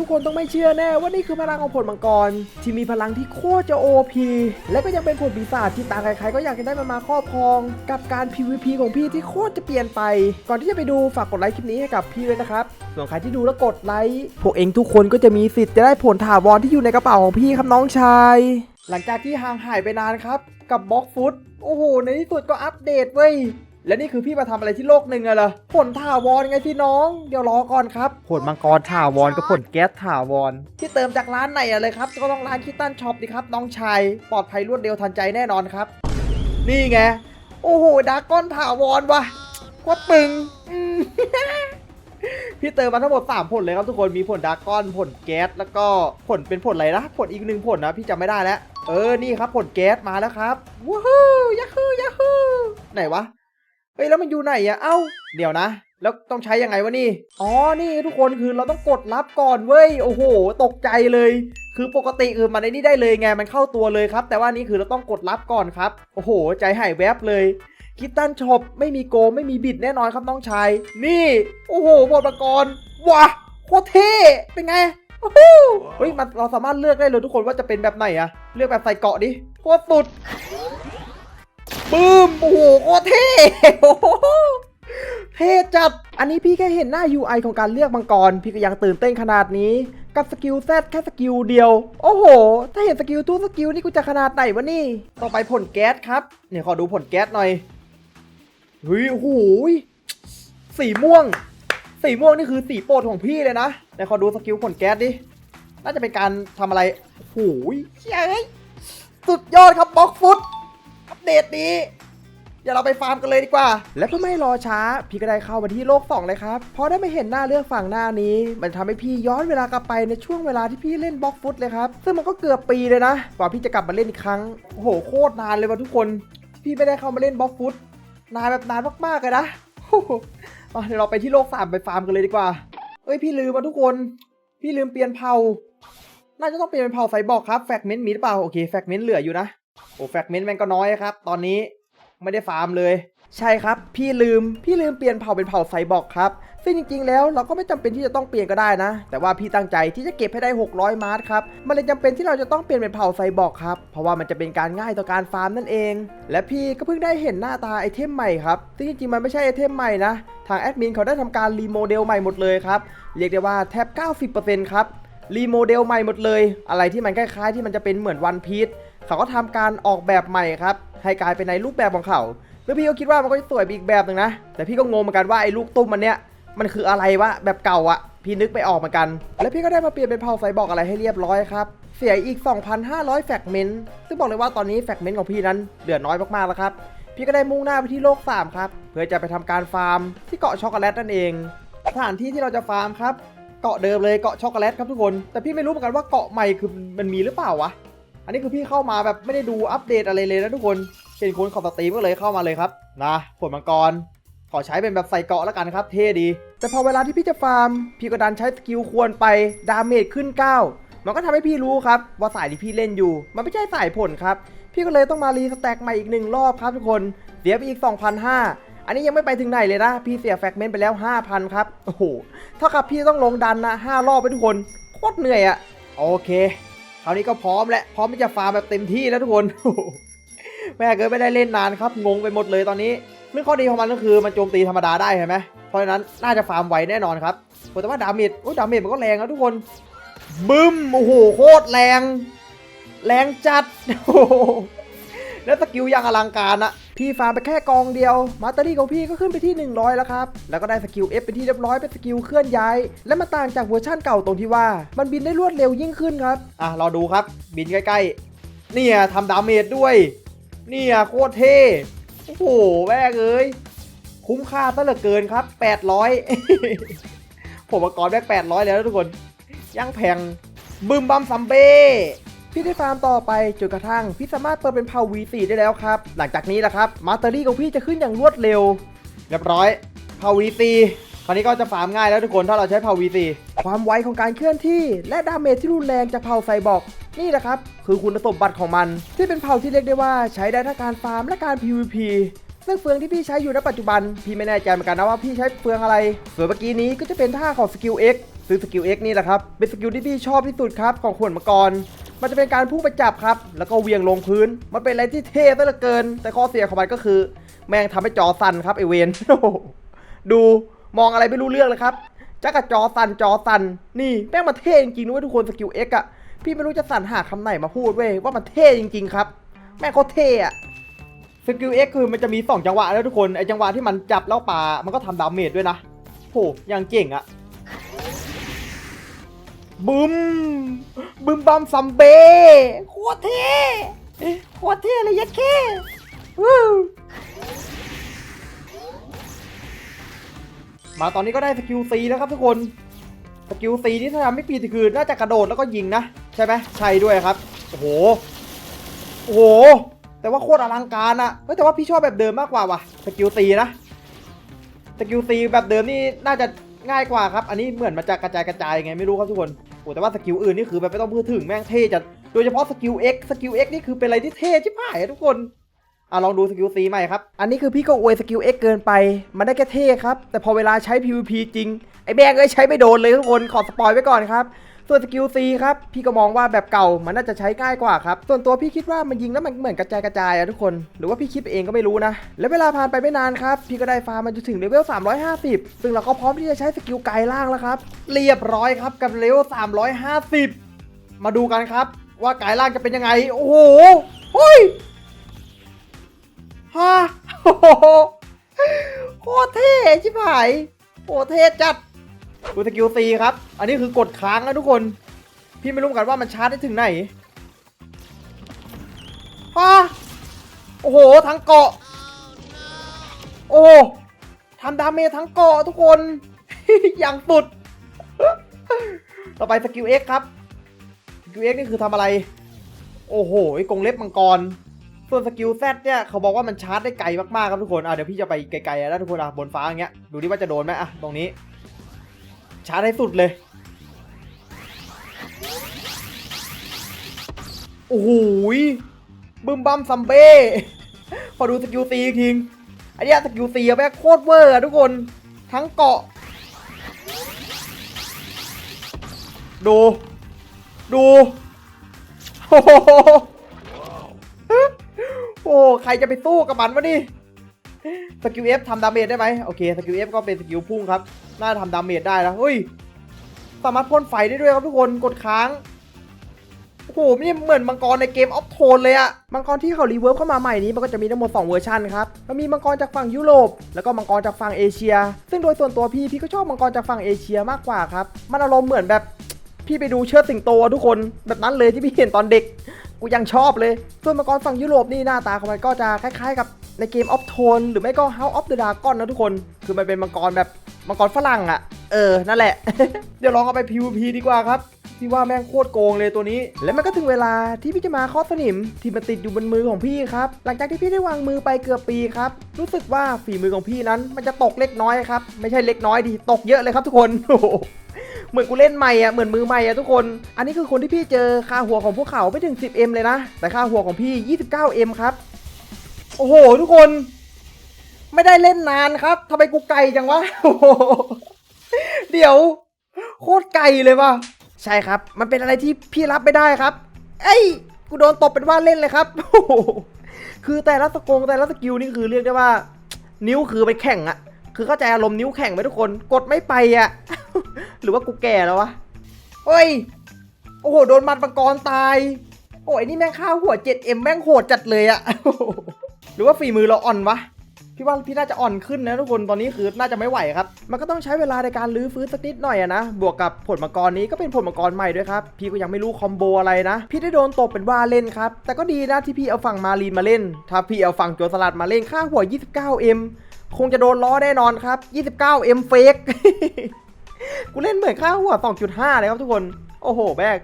ทุกคนต้องไม่เชื่อแน่ว่านี่คือพลังของผลมังกร ที่มีพลังที่โคตรจะ OP และก็ยังเป็นผลปีศาจที่ตางใครๆก็อยากจะได้มันมาครอบครอง กับการ PVP ของพี่ที่โคตรจะเปลี่ยนไป ก่อนที่จะไปดูฝากกดไลค์คลิปนี้ให้กับพี่ด้วยนะครับส่วนใครที่ดูแล้วกดไลค์พวกเองทุกคนก็จะมีสิทธิ์จะได้ผลถาวรที่อยู่ในกระเป๋าของพี่ครับน้องชาย หลังจากที่ห่างหายไปนานครับ กับบล็อกฟุตโอ้โหในที่สุดก็อัปเดตเว้ย และนี่คือพี่มาทำอะไรที่โลกหนึ่งอะเหรอผลถาวรไงพี่น้อง เดี๋ยวรอก่อนครับ ผลมังกรถาวรกับผลแก๊สถาวร ที่เติมจากร้านไหนอะเลยครับ ก็ต้องร้านคิตตันช็อปดิครับ น้องชาย ปลอดภัยรวดเร็วทันใจแน่นอนครับ นี่ไง โอ้โหดากอนถาวรว่ะโคตรตึงอืมพี่เติมมาทั้งหมด 3 ผลเลยครับทุกคน มีผลดากอน ผลแก๊ส แล้วก็ผลเป็นผลอะไรนะ ผลอีกหนึ่งผลนะ พี่จำไม่ได้แล้ว เออ นี่ครับผลแก๊สมาแล้วครับ ว้าวยัฮูยัฮูไหนวะ เฮ้ยแล้วมันอยู่ไหนอะเอ้า เดี๋ยวนะ แล้วต้องใช้ยังไงวะนี่ อ๋อ นี่ทุกคนคือเราต้องกดรับก่อนเว้ย โอ้โห ตกใจเลย คือปกติคือมันในนี่ได้เลยไง มันเข้าตัวเลยครับ แต่ว่านี่คือเราต้องกดรับก่อนครับ โอ้โห ใจหายแวบเลย คิตตันช็อปไม่มีโกไม่มีบิดแน่นอนครับน้องชาย นี่ โอ้โหบทประกรณ์ว้าโคตรเท่ เป็นไงโอ้โหเฮ้ยมันเราสามารถเลือกได้เลยทุกคนว่าจะเป็นแบบไหนอะเลือกแบบใส่เกาะดิโคตรสุด บึ้ม โอ้โหโคตรเท่เท่จัด อันนี้พี่แค่เห็นหน้า UI ของการเลือกมังกร พี่ก็ยังตื่นเต้นขนาดนี้ กับสกิลแซดแค่สกิลเดียว โอ้โห ถ้าเห็นสกิลทุกสกิลนี่กูจะขนาดไหนวะนี่ ต่อไปผลแก๊สครับ เนี่ยขอดูผลแก๊สหน่อยเฮ้ยโอ้โหยสีม่วง สีม่วงนี่คือสีโปรดของพี่เลยนะแต่ขอดูสกิลผลแก๊สดิ น่าจะเป็นการทำอะไรโอ้โหยเฮ้ยสุดยอดครับบล็อกฟุต เดตนี้เดี๋ยวเราไปฟาร์มกันเลยดีกว่า และเพื่อไม่ให้รอช้า พี่ก็ได้เข้ามาที่โลก2เลยครับพอได้มาเห็นหน้าเลือกฝั่งหน้านี้ มันทำให้พี่ย้อนเวลากลับไปในช่วงเวลาที่พี่เล่นบล็อกฟุตเลยครับ ซึ่งมันก็เกือบปีเลยนะกว่าพี่จะกลับมาเล่นอีกครั้งโอ้โหโคตรนานเลยว่ะทุกคน พี่ไม่ได้เข้ามาเล่นบล็อกฟุตนานแบบนานมากๆเลยนะโอ้โหเดี๋ยวเราไปที่โลกสามไปฟาร์มกันเลยดีกว่าเอ้ยพี่ลืมมาทุกคน พี่ลืมเปลี่ยนเผาน่าจะต้องเปลี่ยนเป็นเผาไซบอกครับแฟกเมนต์มีหรือเปล่าโอเคแฟกเมนต์เหลืออยู่นะ อ้แฟกเมนต์แม่งก็น้อยครับ ตอนนี้ไม่ได้ฟาร์มเลย ใช่ครับ พี่ลืม พี่ลืมเปลี่ยนเผ่าเป็นเผ่าไซบอร์กครับ ซึ่งจริงๆ แล้วเราก็ไม่จำเป็นที่จะต้องเปลี่ยนก็ได้นะ แต่ว่าพี่ตั้งใจที่จะเก็บให้ได้ 600 มาร์ทครับ มันเลยจำเป็นที่เราจะต้องเปลี่ยนเป็นเผ่าไซบอร์กครับ เพราะว่ามันจะเป็นการง่ายต่อการฟาร์มนั่นเอง และพี่ก็เพิ่งได้เห็นหน้าตาไอเทมใหม่ครับ ซึ่งจริงๆ มันไม่ใช่ไอเทมใหม่นะ ทางแอดมินเขาได้ทำการรีโมเดลใหม่หมดเลยครับ เรียกได้ว่าแทบ 90%ครับ รีโมเดลใหม่หมดเลย อะไรที่มันคล้ายๆ ที่มันจะเป็นเหมือนวันพีช เขาก็ทำการออกแบบใหม่ครับให้กลายเป็นในรูปแบบของเขาแล้วพี่ก็คิดว่ามันก็จะสวยอีกแบบหนึ่งนะ แต่พี่ก็งงเหมือนกันว่าไอ้ลูกตุ้มมันเนี้ยมันคืออะไรวะแบบเก่าอะพี่นึกไม่ออกเหมือนกัน แล้วพี่ก็ได้มาเปลี่ยนเป็นเผาไฟบอกอะไรให้เรียบร้อยครับ เสียอีก 2,500 แฟกเมนต์ซึ่งบอกเลยว่าตอนนี้แฟกเมนต์ของพี่นั้นเหลือน้อยมากๆแล้วครับ พี่ก็ได้มุ่งหน้าไปที่โลก 3 ครับ เพื่อจะไปทำการฟาร์มที่เกาะช็อกโกแลตนั่นเอง สถานที่ที่เราจะฟาร์มครับ เกาะเดิมเลยเกาะช็อกโกแลตครับทุกคน แต่พี่ไม่รู้เหมือนกันว่าเกาะใหม่คือมันมีหรือเปล่าวะ นนี้คือพี่เข้ามาแบบไม่ได้ดูอัปเดตอะไรเลยนะทุกคนเป็นคนขอบสตรีมก็เลยเข้ามาเลยครับนะผลมังกรขอใช้เป็นแบบใส่เกาะแล้วกันครับ เท่ดี แต่พอเวลาที่พี่จะฟาร์ม พี่ก็ดันใช้สกิลควรไปดาเมจขึ้น 9 มันก็ทำให้พี่รู้ครับ ว่าสายที่พี่เล่นอยู่ มันไม่ใช่สายผลครับ พี่ก็เลยต้องมารีสแต็กใหม่อีกหนึ่งรอบครับทุกคน เสียไปอีก 2,500 อันนี้ยังไม่ไปถึงไหนเลยนะ พี่เสียแฟกเมนต์ไปแล้ว 5,000 ครับ โอ้โหเท่ากับพี่ต้องลงดันนะ5รอบไปทุกคน โคตรเหนื่อยอะโอเค คราวนี้ก็พร้อมแล้วพร้อมที่จะฟาร์มแบบเต็มที่แล้วทุกคน แม่เกิดไม่ได้เล่นนานครับงงไปหมดเลยตอนนี้เรื่องข้อดีของมันก็คือมันโจมตีธรรมดาได้ใช่ไหมเพราะฉะนั้นน่าจะฟาร์มไวแน่นอนครับแต่ว่าดาเมจโอ้ยดาเมจมันก็แรงนะทุกคนบึ้มโอ้โหโคตรแรง แรงจัดโอ้โห แล้วสกิลยังอลังการอะพี่ฟาร์มไปแค่กองเดียว มาตอรี่ของพี่ก็ขึ้นไปที่ 100 แล้วครับ แล้วก็ได้สกิล F เป็นที่เรียบร้อยเป็นสกิลเคลื่อนย้าย และมันต่างจากเวอร์ชั่นเก่าตรงที่ว่า มันบินได้รวดเร็วยิ่งขึ้นครับ อะเราดูครับ บินใกล้ๆ เนี่ยทำดาเมจด้วย เนี่ยโคตรเท่ โอ้โหแม่เอ้ย คุ้มค่าซะเหลือเกินครับ 800 ผมประกอบได้800 แล้วทุกคน ยังแพงบึมบัมซัมเบ้ พี่ได้ฟาร์มต่อไปจนกระทั่งพี่สามารถเปิดเป็นเผา V4 ได้แล้วครับ หลังจากนี้แหละครับมาสเตอรี่ของพี่จะขึ้นอย่างรวดเร็ว เรียบร้อยเผา V4 คราวนี้ก็จะฟาร์มง่ายแล้วทุกคนถ้าเราใช้เผา V4 ความไวของการเคลื่อนที่ และดาเมจที่รุนแรงจากเผาไซบอร์กนี่แหละครับ คือคุณสมบัติของมัน ที่เป็นเผาที่เรียกได้ว่าใช้ได้ทั้งการฟาร์มและการ PVP ซึ่งเฟืองที่พี่ใช้อยู่ณปัจจุบัน พี่ไม่แน่ใจเหมือนกันนะว่าพี่ใช้เฟืองอะไร ส่วนเมื่อกี้นี้ก็จะเป็นท่าของสกิล X ซึ่งสกิล X นี่แหละครับ เป็นสกิลที่พี่ชอบที่สุดครับของขวดมังกร มันจะเป็นการพุ่งไปจับครับ แล้วก็เวียงลงพื้น มันเป็นอะไรที่เท่ซะเหลือเกิน แต่ข้อเสียของมันก็คือ แม่งทำให้จอสั่นครับไอเวนโอ้โหดูมองอะไรไม่รู้เรื่องเลยครับจักรจอสั่นจอสั่นนี่แม่งมันเท่จริงๆนะเว้ยทุกคนสกิล X อะพี่ไม่รู้จะสั่นหาคำไหนมาพูดเว้ยว่ามันเท่จริง ๆ ครับ แม่งโคตรเท่อะสกิล X คือมันจะมี 2 จังหวะแล้วทุกคนไอจังหวะที่มันจับแล้วปามันก็ทำดาเมจด้วยนะโหยังเก่งอะ บึมบึมบัมซัมเบโคตรเท่โคตรเท่เลยยัดแค่มาตอนนี้ก็ได้สกิล C แล้วครับทุกคนสกิล C ที่ถ้าทำไม่ผิดคือน่าจะกระโดดแล้วก็ยิงนะใช่ไหมใช่ด้วยครับโอ้โหโอ้โหแต่ว่าโคตรอลังการอะเฮ้ยแต่ว่าพี่ชอบแบบเดิมมากกว่าว่ะสกิล C นะสกิล C แบบเดิมนี่น่าจะง่ายกว่าครับ อันนี้เหมือนมันจะกระจายกระจายไงไม่รู้ครับทุกคน โอ้แต่ว่าสกิลอื่นนี่คือแบบไม่ต้องพูดถึงแม่งเท่จัดโดยเฉพาะสกิล X สกิล X นี่คือเป็นอะไรที่เท่ชิบหายทุกคนอะลองดูสกิล C ใหม่ครับ อันนี้คือพี่ก็อวยสกิล X เกินไป มันได้แค่เท่ครับ แต่พอเวลาใช้ PVP จริง ไอ้แบงเอ้ยใช้ไม่โดนเลยทุกคน ขอสปอยไว้ก่อนครับ ส่วนสกิล C ครับพี่ก็มองว่าแบบเก่ามันน่าจะใช้ง่ายกว่าครับ ส่วนตัวพี่คิดว่ามันยิงแล้วมันเหมือนกระจายกระจายอะทุกคน หรือว่าพี่คิดเองก็ไม่รู้นะ แล้วเวลาผ่านไปไม่นานครับ พี่ก็ได้ฟาร์มมันจนถึงเลเวล 350 ซึ่งเราก็พร้อมที่จะใช้สกิลไกลล่างแล้วครับ เรียบร้อยครับกับเลเวล 350 มาดูกันครับ ว่าไกลล่างจะเป็นยังไง โอ้โหเฮ้ยฮ่าโอ้โหโคตรเท่ชิบหายโอ้เท่จัด ดูสกิลซีครับ อันนี้คือกดค้างนะทุกคน พี่ไม่รู้กันว่ามันชาร์จได้ถึงไหนฮ่าโอ้โห ทั้งเกาะ โอ้ทำดาเมจทั้งเกาะทุกคน อย่างสุด ต่อไปสกิล X ครับ สกิล X นี่คือทำอะไร โอ้โหกงเล็บมังกร ส่วนสกิลแซเนี่ยเขาบอกว่ามันชาร์จได้ไกลมากๆครับทุกคน อะเดี๋ยวพี่จะไปไกลๆแล้วทุกคนอะบนฟ้าอย่างเงี้ย ดูดิว่าจะโดนไหมอะตรงนี้ ชาร์จให้สุดเลย โอ้โหยบึมบัมซัมเบ้พอดูสกิลตีอีกทีอันเนี้ยสกิลตีอะแม่โคตรเวอร์ทุกคน ทั้งเกาะ ดู ดูโอ้โหโอ้ใครจะไปสู้กับมันวะนี่สกิล F ทำดาเมจได้ไหมโอเคสกิล F ก็เป็นสกิลพุ่งครับ น่าทำดาเมจได้แล้วเฮ้ย สามารถพ่นไฟได้ด้วยครับทุกคนกดค้างโอ้โหนี่เหมือนมังกรในเกมออฟโทนเลยอะมังกรที่เขารีเวิร์ฟเข้ามาใหม่นี้มันก็จะมีทั้งหมด2เวอร์ชันครับมันมีมังกรจากฝั่งยุโรป แล้วก็มังกรจากฝั่งเอเชีย ซึ่งโดยส่วนตัวพี่พี่ก็ชอบมังกรจากฝั่งเอเชียมากกว่าครับ มันอารมณ์เหมือนแบบพี่ไปดูเชิดสิงโตทุกคนแบบนั้นเลยที่พี่เห็นตอนเด็ก กูยังชอบเลย ส่วนมังกรฝั่งยุโรปนี่หน้าตาของมันก็จะคล้ายๆกับ ในเกมออฟโทนหรือไม่ก็ House of the Dragon นะทุกคน คือมันเป็นมังกรแบบมังกรฝรั่งอะเออ นั่นแหละ เดี๋ยวลองเอาไป PVP ดีกว่าครับ พี่ว่าแม่งโคตรโกงเลยตัวนี้ และมันก็ถึงเวลาที่พี่จะมาเคอสนิม ที่มันติดอยู่บนมือของพี่ครับ หลังจากที่พี่ได้วางมือไปเกือบปีครับ รู้สึกว่าฝีมือของพี่นั้นมันจะตกเล็กน้อยครับ ไม่ใช่เล็กน้อยดิตกเยอะเลยครับทุกคนเหมือนกูเล่นใหม่อะเหมือนมือใหม่อะทุกคน อันนี้คือคนที่พี่เจอค่าหัวของพวกเขาไม่ถึง 10M เลยนะ แต่ค่าหัวของพี่ 29M ครับ โอ้โห ทุกคน ไม่ได้เล่นนานครับทำไมกูไกลจังวะโอ้โหเดี๋ยว โคตรไกลเลยว่ะใช่ครับ มันเป็นอะไรที่พี่รับไม่ได้ครับ เอ้ยกูโดนตบเป็นว่าเล่นเลยครับโอ้โหคือแต่ละสกงแต่ละสกิลนี่คือเรียกได้ว่า นิ้วคือไปแข่งอะคือเข้าใจอารมณ์นิ้วแข่งไหมทุกคน กดไม่ไปอะหรือว่ากูแก่แล้ววะเฮ้ย โอ้โห โดนมัดมังกรตาย โอ้ยนี่แม่งข้าวหัว 7M แม่งโหดจัดเลยอะ รือว่าฝีมือเราอ่อนวะพี่ว่าพี่น่าจะอ่อนขึ้นนะทุกคนตอนนี้คือน่าจะไม่ไหวครับ มันก็ต้องใช้เวลาในการลื้อฟื้นสักนิดหน่อยอะนะ บวกกับผลมังกรนี้ก็เป็นผลมังกรใหม่ด้วยครับ พี่ก็ยังไม่รู้คอมโบอะไรนะ พี่ได้โดนตบเป็นว่าเล่นครับ แต่ก็ดีนะที่พี่เอาฝั่งมารีนมาเล่น ถ้าพี่เอาฝั่งโจรสลัดมาเล่นค่าหัว 29M คงจะโดนล้อแน่นอนครับ 29M เฟกกูเล่นเหมือนค่าหัว 2.5 เลยครับทุกคน โอ้โหแบก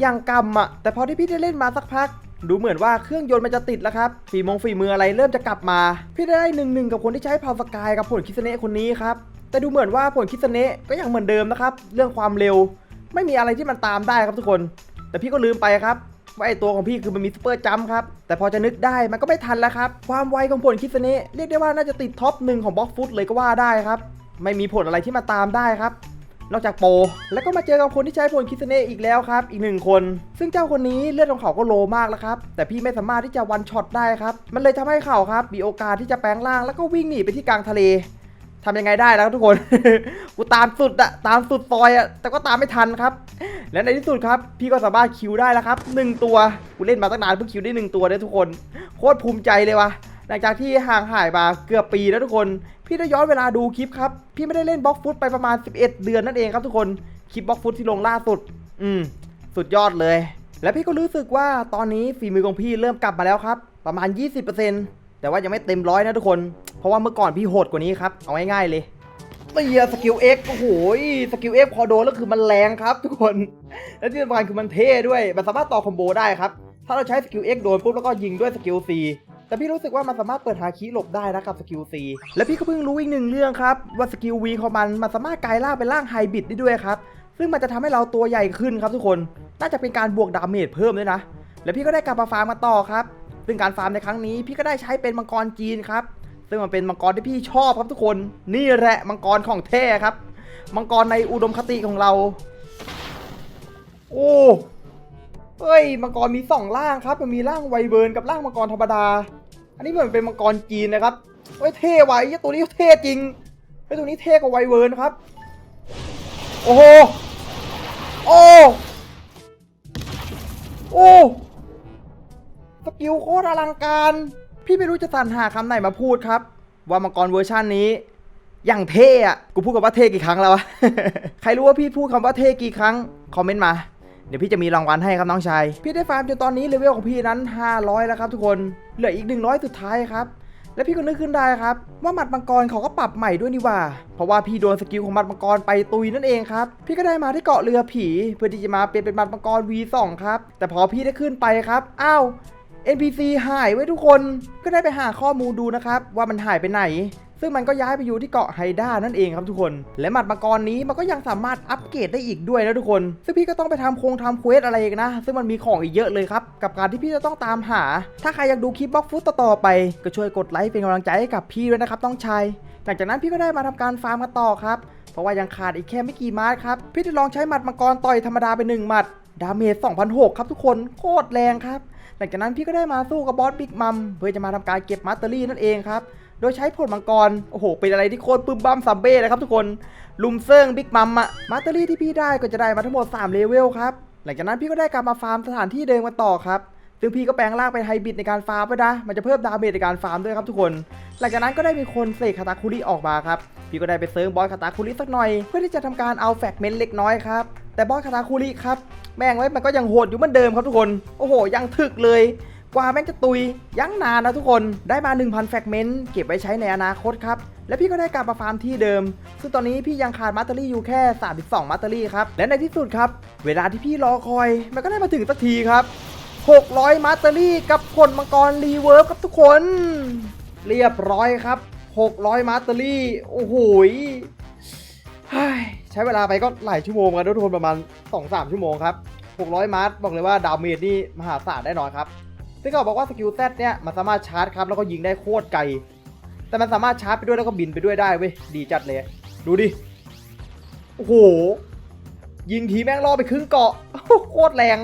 อย่างกำอะแต่พอที่พี่ได้เล่นมาสักพัก ดูเหมือนว่าเครื่องยนต์มันจะติดแล้วครับฝีมงฝีมืออะไรเริ่มจะกลับมา พี่ได้หนึ่งหนึ่งกับคนที่ใช้พาวสกายกับผลคิสเนะคนนี้ครับแต่ดูเหมือนว่าผลคิสเนะก็ยังเหมือนเดิมนะครับเรื่องความเร็ว ไม่มีอะไรที่มันตามได้ครับทุกคน แต่พี่ก็ลืมไปครับว่าไอตัวของพี่คือมันมีซูเปอร์จัมป์ครับ แต่พอจะนึกได้มันก็ไม่ทันแล้วครับ ความไวของผลคิสเนะเรียกได้ว่าน่าจะติดท็อปหนึ่งของบล็อกฟุตเลยก็ว่าได้ครับ ไม่มีผลอะไรที่มาตามได้ครับ นอกจากโป แล้วก็มาเจอกับคนที่ใช้พลคิสเน่อีกแล้วครับ อีกหนึ่งคน ซึ่งเจ้าคนนี้เลือดของเขาก็โลมากแล้วครับ แต่พี่ไม่สามารถที่จะวันช็อตได้ครับ มันเลยทำให้เขาครับ มีโอกาสที่จะแปลงร่างแล้วก็วิ่งหนีไปที่กลางทะเลทำยังไงได้แล้วทุกคน กูตามสุดอะตามสุดซอยอะแต่ก็ตามไม่ทันครับ และในที่สุดครับ พี่ก็สามารถคิวได้แล้วครับหนึ่งตัว กูเล่นมาตั้งนานเพิ่งคิวได้หนึ่งตัวเลยทุกคน โคตรภูมิใจเลยว่ะ หลังจากที่ห่างหายมาเกือบปีแล้วทุกคน พี่ได้ย้อนเวลาดูคลิปครับ พี่ไม่ได้เล่นบล็อกฟุตไปประมาณ 11 เดือนนั่นเองครับทุกคน คลิปบล็อกฟุตที่ลงล่าสุด อืม สุดยอดเลย และพี่ก็รู้สึกว่าตอนนี้ฝีมือของพี่เริ่มกลับมาแล้วครับ ประมาณ 20%แต่ว่ายังไม่เต็มร้อยนะทุกคน เพราะว่าเมื่อก่อนพี่โหดกว่านี้ครับ เอาง่ายๆเลยเตียสกิล X โอ้โหสกิล X พอโดนแล้วคือมันแรงครับ ทุกคน และที่สำคัญคือมันเท่ด้วย มันสามารถต่อคอมโบได้ครับ ถ้าเราใช้สกิล X โดนปุ๊บแล้วก็ยิงด้วยสกิล C แต่พี่รู้สึกว่ามันสามารถเปิดหาคีหลบได้นะกับสกิล C และพี่ก็เพิ่งรู้อีกหนึ่งเรื่องครับว่าสกิล V ของมันมันสามารถกลายร่างเป็นร่างไฮบริดได้ด้วยครับซึ่งมันจะทำให้เราตัวใหญ่ขึ้นครับทุกคน น่าจะเป็นการบวกดาเมจเพิ่มด้วยนะ แล้วพี่ก็ได้กลับมาฟาร์มมาต่อครับ ซึ่งการฟาร์มในครั้งนี้พี่ก็ได้ใช้เป็นมังกรจีนครับ ซึ่งมันเป็นมังกรที่พี่ชอบครับทุกคน นี่แหละมังกรของแท้ครับ มังกรในอุดมคติของเรา โอ้เฮ้ย มังกรมีสองร่างครับ มันมีร่างไวเบิร์นกับร่างมังกรธรรมดา อันนี้เหมือนเป็นมังกรจีนนะครับเฮ้ยเท่ว่ะไอ้ตัวนี้เท่จริงเฮ้ยตัวนี้เท่กว่าไวเบิร์นครับ โอ้โห โอ้ โอ้สกิลโคตรอลังการ พี่ไม่รู้จะสรรหาคำไหนมาพูดครับ ว่ามังกรเวอร์ชันนี้อย่างเท่อะกูพูดคำว่าเท่กี่ครั้งแล้ววะ ใครรู้ว่าพี่พูดคำว่าเท่กี่ครั้ง คอมเมนต์มา เดี๋ยวพี่จะมีรางวัลให้ครับน้องชาย พี่ได้ฟาร์มจนตอนนี้เลเวลของพี่นั้น 500 แล้วครับทุกคน เหลืออีก 100 สุดท้ายครับและพี่ก็นึกขึ้นได้ครับ ว่าหมัดมังกรเขาก็ปรับใหม่ด้วยนี่ว่า เพราะว่าพี่โดนสกิลของหมัดมังกรไปตุยนั่นเองครับ พี่ก็ได้มาที่เกาะเรือผี เพื่อที่จะมาเปลี่ยนเป็นหมัดมังกร V2 ครับแต่พอพี่ได้ขึ้นไปครับอ้าว NPC หายไว้ทุกคนก็ได้ไปหาข้อมูลดูนะครับ ว่ามันหายไปไหน ซึ่งมันก็ย้ายไปอยู่ที่เกาะไฮด้านั่นเองครับทุกคน และหมัดมังกรนี้มันก็ยังสามารถอัปเกรดได้อีกด้วยนะทุกคน ซึ่งพี่ก็ต้องไปทำโครงทำเควสอะไรอีกนะ ซึ่งมันมีของอีกเยอะเลยครับ กับการที่พี่จะต้องตามหา ถ้าใครอยากดูคลิปบล็อกฟุตต่อไป ก็ช่วยกดไลค์เป็นกำลังใจให้กับพี่ด้วยนะครับต้องชายหลังจากนั้นพี่ก็ได้มาทำการฟาร์มกันต่อครับเพราะว่ายังขาดอีกแค่ไม่กี่มาร์ครับพี่จะลองใช้หมัดมังกรต่อยธรรมดาไปหนึ่งหมัดดาเมจ2,006 ครับทุกคนโคตรแรงครับ หลังจากนั้นพี่ก็ได้มาสู้กับบอสบิ๊กมัมเพื่อจะมาทำการเก็บมาสเตอรี่นั่นเองครับ โดยใช้ผลมังกร โอ้โห เป็นอะไรที่โคตรปึ้มบั้มซัมเบ้เลยครับทุกคน ลุมเซิงบิ๊กมัมอะมาสเตอรี่ที่พี่ได้ก็จะได้มาทั้งหมด 3 เลเวลครับ หลังจากนั้นพี่ก็ได้กลับมาฟาร์มสถานที่เดิมกันต่อครับ ซึ่งพี่ก็แปลงร่างเป็นไฮบริดในการฟาร์มไปนะ มันจะเพิ่มดาเมจในการฟาร์มด้วยครับทุกคน หลังจากนั้นก็ได้มีคนเสกคาตาคุริออกมาครับ พี่ก็ได้ไปเซิร์ฟบอสคาตาคุริสักหน่อย เพื่อที่จะทำการเอาแฟกเมนต์เล็กน้อยครับ แต่บอสคาตาคุริครับ แม่งไว้มันก็ยังโหดอยู่เหมือนเดิมครับทุกคน โอ้โห ยังถึกเลย กว่าแม่งจะตุย ยังนานนะทุกคนได้มา 1,000 แฟกเมนต์เก็บไว้ใช้ในอนาคตครับ และพี่ก็ได้กลับมาฟาร์มที่เดิม ซึ่งตอนนี้พี่ยังขาดมาสเตอรี่อยู่แค่ 32มาสเตอรี่ครับ และในที่สุดครับ เวลาที่พี่รอคอย มันก็ได้มาถึงสักทีครับ 600มาสเตอรี่กับผลมังกรรีเวิร์ฟครับทุกคน เรียบร้อยครับ 600มาสเตอรี่โอ้โหยใช้เวลาไปก็หลายชั่วโมงกันทุกคนประมาณ 2-3 ชั่วโมงครับ600มาร์บอกเลยว่าดาวเมจนี่มหาศาลแน่นอนครับ ซึ่งเขาบอกว่าสกิลแซเนี่ยมันสามารถชาร์จครับแล้วก็ยิงได้โคตรไกล แต่มันสามารถชาร์จไปด้วยแล้วก็บินไปด้วยได้เว้ยดีจัดเลย ดูดิ โอ้โห ยิงทีแม่งล่อไปครึ่งเกาะโคตรแรง